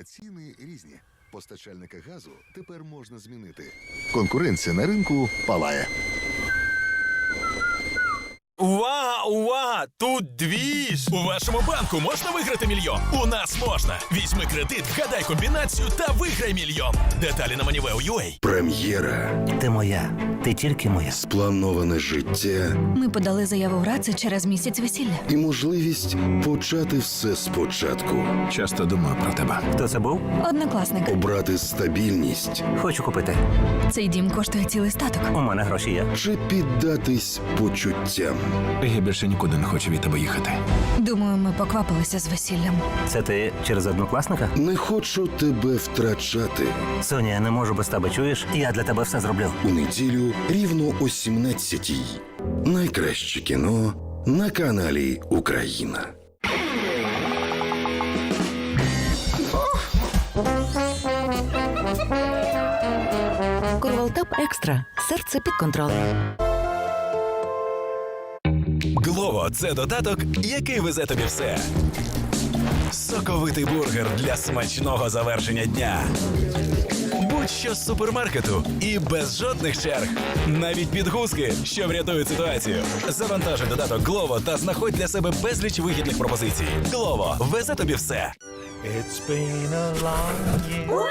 А ціни різні. Постачальника газу тепер можна змінити. Конкуренція на ринку палає. Увага, увага! Тут двіж! У вашому банку можна виграти мільйон? У нас можна. Візьми кредит, вгадай комбінацію та виграй мільйон. Деталі на Moneyveo.ua. Прем'єра, Ти моя, ти тільки моя. сплановане життя Ми подали заяву в РАЦИ через місяць весілля. і можливість почати все спочатку, Часто думаю про тебе. Хто це був? Однокласник. обрати стабільність Хочу купити. Цей дім коштує цілий статок. У мене гроші є. чи піддатись почуттям. Я більше нікуди не хочу від тебе їхати. Думаю, ми поквапилися з весіллям. Це ти через однокласника? Не хочу тебе втрачати. Соня, я не можу без тебе чуєш? Я для тебе все зроблю. У неділю рівно о 17-й. Найкраще кіно на каналі Україна. Корвалтап екстра. Серце під контролем. Глово це додаток, який везе тобі все. Соковитий бургер для смачного завершення дня. Будь-що з супермаркету і без жодних черг. Навіть підгузки, що врятують ситуацію. Завантажи додаток Глово та знаходь для себе безліч вигідних пропозицій. Глово везе тобі все. It's been a long year.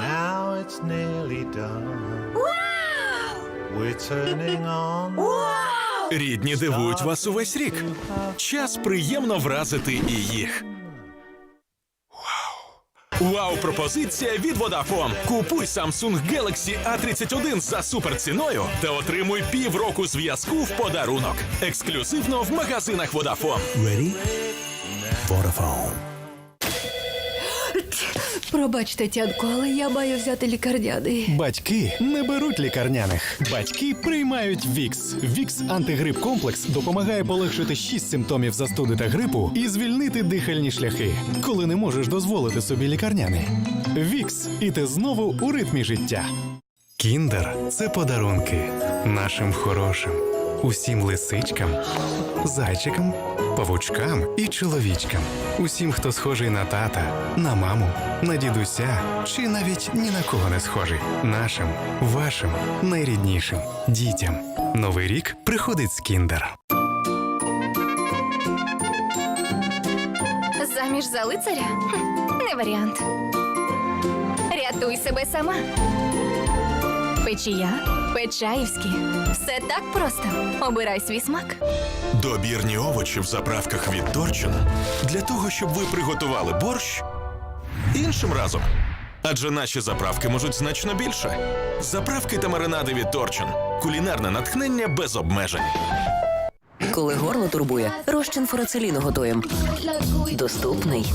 Now it's nearly done. We're turning on. Рідні дивують вас увесь рік. Час приємно вразити і їх. Вау! Пропозиція від Vodafone. Купуй Samsung Galaxy A31 за суперціною та отримуй півроку зв'язку в подарунок. Ексклюзивно в магазинах Vodafone. Ready? Vodafone. Пробачте, тятко, але я маю взяти лікарняний. Батьки не беруть лікарняних. Батьки приймають Вікс. Вікс антигрип комплекс допомагає полегшити 6 симптомів застуди та грипу і звільнити дихальні шляхи, коли не можеш дозволити собі лікарняний. Вікс, і ти знову у ритмі життя. Кіндер це подарунки нашим хорошим, усім лисичкам, зайчикам, павучкам і чоловічкам, усім, хто схожий на тата, на маму, на дідуся чи навіть ні на кого не схожий. Нашим, вашим, найріднішим дітям. Новий рік приходить з Кіндер. Заміж за лицаря? Не варіант. Рятуй себе сама. Печія, Печаївські. Все так просто. Обирай свій смак. Добірні овочі в заправках від Торчин для того, щоб ви приготували борщ іншим разом. Адже наші заправки можуть значно більше. Заправки та маринади від Торчин. Кулінарне натхнення без обмежень. Коли горло турбує, розчин фурацеліну готуємо. Доступний,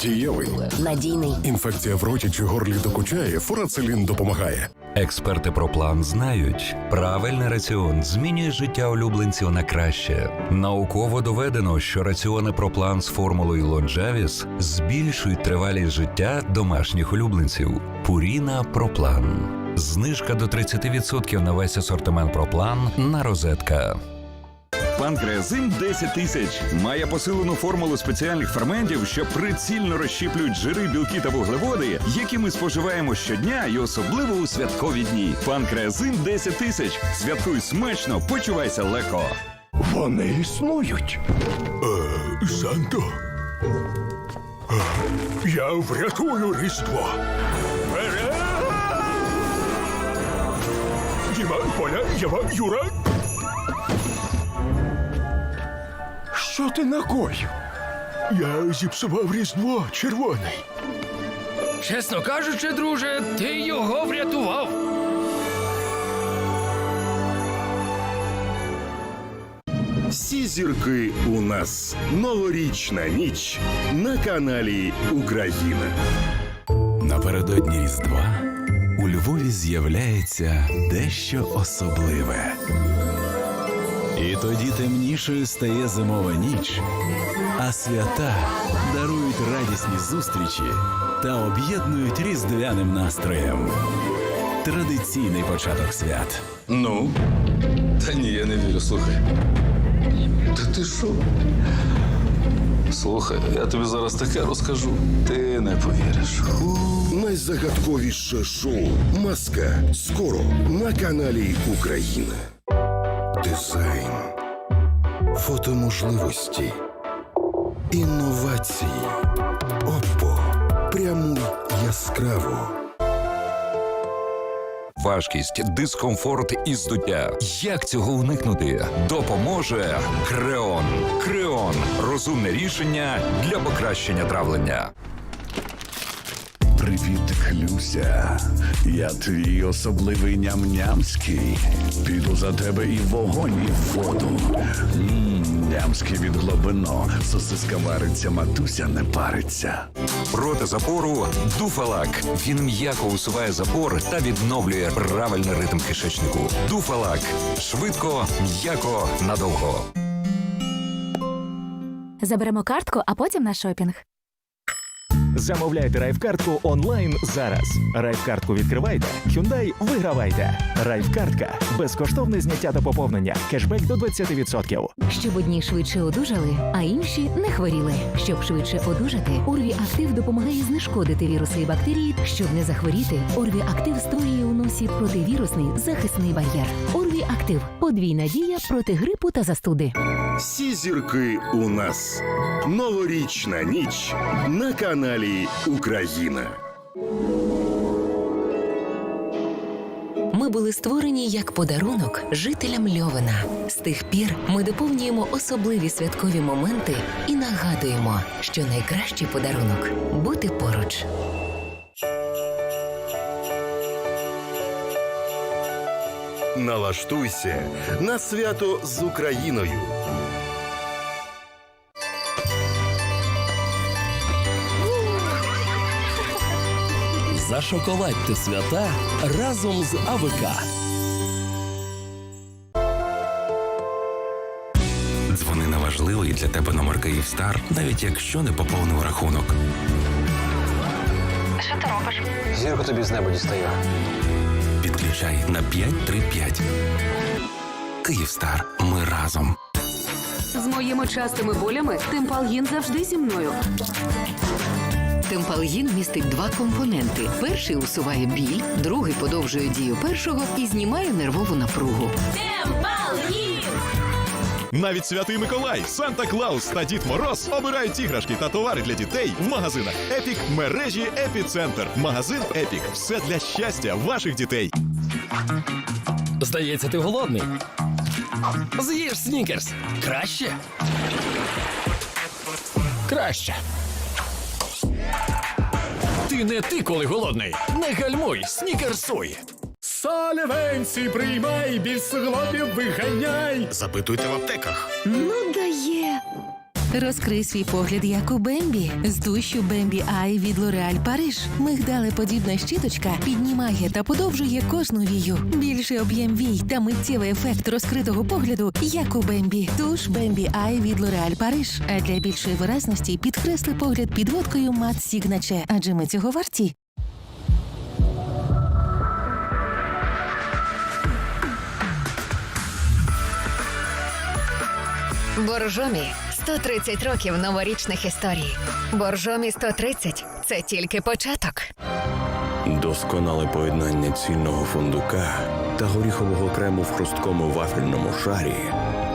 Дієвий. надійний. Інфекція в роті чи горлі докучає, фурацелін допомагає. Експерти про план знають, правильний раціон змінює життя улюбленців на краще. Науково доведено, що раціони проплан з формулою Лонжавіс збільшують тривалість життя домашніх улюбленців. Пуріна Проплан. Знижка до 30% на весь асортимент проплан на розетка. Панкреазин 10 тисяч має посилену формулу спеціальних ферментів, що прицільно розщіплюють жири, білки та вуглеводи, які ми споживаємо щодня і особливо у святкові дні. Панкреазин 10 тисяч. Святкуй смачно, почувайся легко. Вони існують. Е, Санто. Я врятую Різдво. Діма, Поля, Єва, Юра. Що ти накоїв? Я зіпсував Різдво червоний. Чесно кажучи, друже, ти його врятував. Всі зірки у нас. Новорічна ніч на каналі Україна. Напередодні Різдва у Львові з'являється дещо особливе. І тоді темнішою стає зимова ніч, а свята дарують радісні зустрічі та об'єднують різдвяним настроєм. Традиційний початок свят. Ну? Та ні, я не вірю, слухай. Та ти що? Слухай, я тобі зараз таке розкажу. Ти не повіриш. Найзагадковіше шоу Маска скоро на каналі Україна. Дизайн, фотоможливості, інновації. Опо. Прямуй яскраво. Важкість, дискомфорт і здуття. Як цього уникнути? Допоможе Креон. Креон розумне рішення для покращення травлення. Привіт, Хлюся. Я твій особливий ням-нямський. Піду за тебе і в вогонь, і в воду. Мм, нямський від глибино. Сосиска вариться, матуся не париться. Проти запору Дуфалак. Він м'яко усуває запор та відновлює правильний ритм кишечнику. Дуфалак. Швидко, м'яко, надовго. Заберемо картку, а потім на шопінг. Замовляйте райфкартку онлайн зараз. Райфкартку відкривайте, Hyundai вигравайте. Райфкартка безкоштовне зняття та поповнення. Кешбек до 20%. Щоб одні швидше одужали, а інші не хворіли. Щоб швидше одужати, Орві Актив допомагає знешкодити віруси і бактерії. Щоб не захворіти, Орві Актив створює у носі противірусний захисний бар'єр. Орві Актив подвійна дія проти грипу та застуди. Всі зірки у нас. Новорічна ніч на каналі Україна. Ми були створені як подарунок жителям Льовена. З тих пір ми доповнюємо особливі святкові моменти і нагадуємо, що найкращий подарунок бути поруч. Налаштуйся на свято з Україною. Зашоколадьте свята разом з АВК. Дзвони на важливий для тебе номер Київстар, навіть якщо не поповнив рахунок. Що ти робиш? Зірку тобі з неба дістаю. Підключай на 535. Київстар. Ми разом. З моїми частими болями Темпалгін завжди зі мною. Темпалгін містить два компоненти: перший усуває біль, другий подовжує дію першого і знімає нервову напругу. Темпалгін! Навіть святий Миколай, Санта Клаус та Дід Мороз обирають іграшки та товари для дітей в магазинах Епік мережі Епіцентр. Магазин Епік. Все для щастя ваших дітей. Здається, ти голодний. З'їж снікерс. Краще. Краще. Ти не ти, коли голодний. Не гальмуй, снікерсуй. Салевенці приймай, біль суглобів виганяй. Запитуйте в аптеках. Ну дає. Розкрий свій погляд, як у Бембі. З дущу Бембі Ай від Лореаль Париж. Мигдалеподібна щіточка піднімає та подовжує кожну вію. Більший об'єм вій та миттєвий ефект розкритого погляду, як у Бембі. Туш Бембі Ай від Лореаль Париж. А для більшої виразності підкресли погляд підводкою Мат Сігначе. Адже ми цього варті. Боржомі 130 років новорічних історій. Боржомі 130 – це тільки початок. Досконале поєднання цільного фундука та горіхового крему в хрусткому вафельному шарі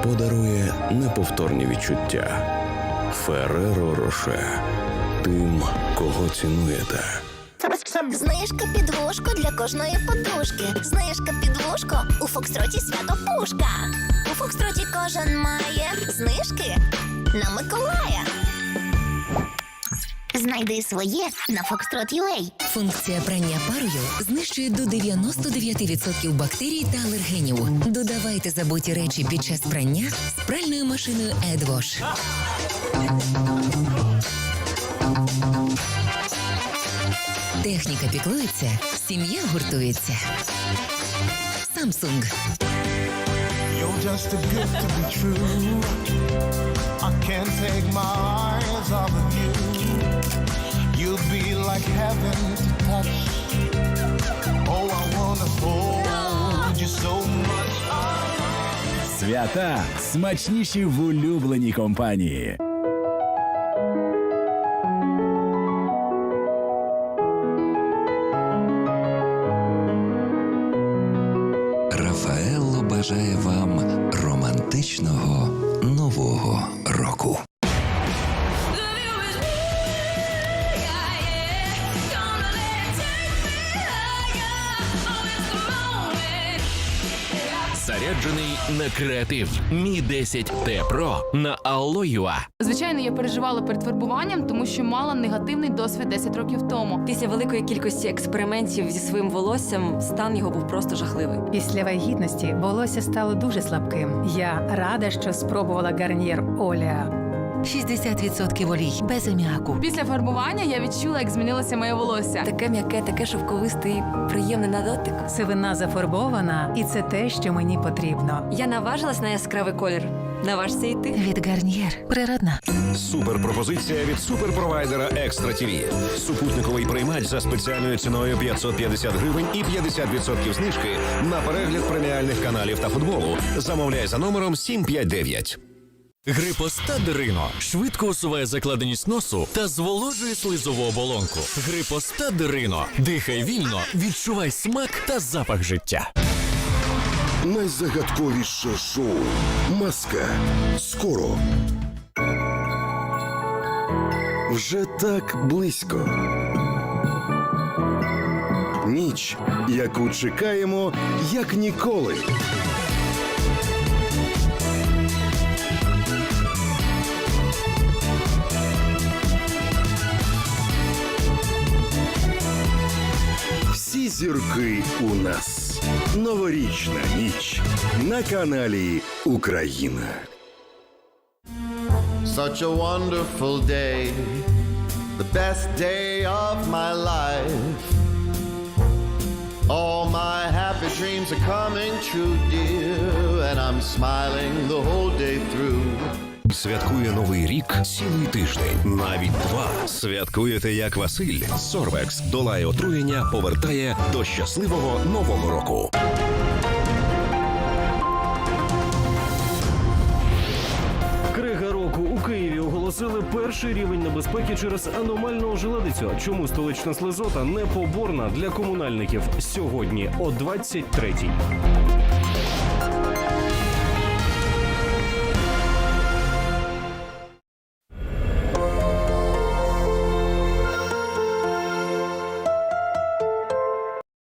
подарує неповторні відчуття. Фереро Роше. Тим, кого цінуєте. Знижка під вушко для кожної подушки. Знижка під вушко у Фокстроті свято пушка. У Фокстроті кожен має знижки на Миколая. Знайди своє на Foxtrot.ua. Функція прання парою знищує до 99% бактерій та алергенів. Додавайте забуті речі під час прання з пральною машиною EdWash. Техніка піклується, сім'я гуртується. Samsung. You're just too good to be true. I can't take my eyes off of you. You'd be like heaven to touch. Oh, I wanna hold you so much. Свята смачніші в улюбленій компанії. Бажає вам романтичного нового року. Заряджений на креатив. Мі 10 Т Про на Алоюа. Звичайно, я переживала перед фарбуванням, тому що мала негативний досвід 10 років тому. Після великої кількості експериментів зі своїм волоссям стан його був просто жахливий. Після вагітності волосся стало дуже слабким. Я рада, що спробувала гарнір Олія. 60% олій без аміаку. Після фарбування я відчула, як змінилося моє волосся. Таке м'яке, таке шовковисте і приємне на дотик. Сивина зафарбована, і це те, що мені потрібно. Я наважилась на яскравий колір. Наважся йти. Від гарнієр. Природна. Суперпропозиція від суперпровайдера Екстра ТІВІ. Супутниковий приймач за спеціальною ціною 550 гривень і 50% знижки на перегляд преміальних каналів та футболу. Замовляй за номером 759. Грипостад Рино швидко усуває закладеність носу та зволожує слизову оболонку. Грипостад Рино. Дихай вільно, відчувай смак та запах життя. Найзагадковіше шоу Маска. Скоро. Вже так близько. Ніч, яку чекаємо, як ніколи. Всі зірки у нас. Новорічна ніч на каналі Україна. Such a wonderful day, the best day of my life. All my happy dreams are coming true, dear, and I'm smiling the whole day through. Святкує новий рік цілий тиждень, навіть два. Святкуєте як Василь. Сорвекс долає отруєння, повертає до щасливого нового року. Крига року у Києві оголосили перший рівень небезпеки через аномальну ожеледицю. Чому столична слизота не поборна для комунальників сьогодні о 23-й.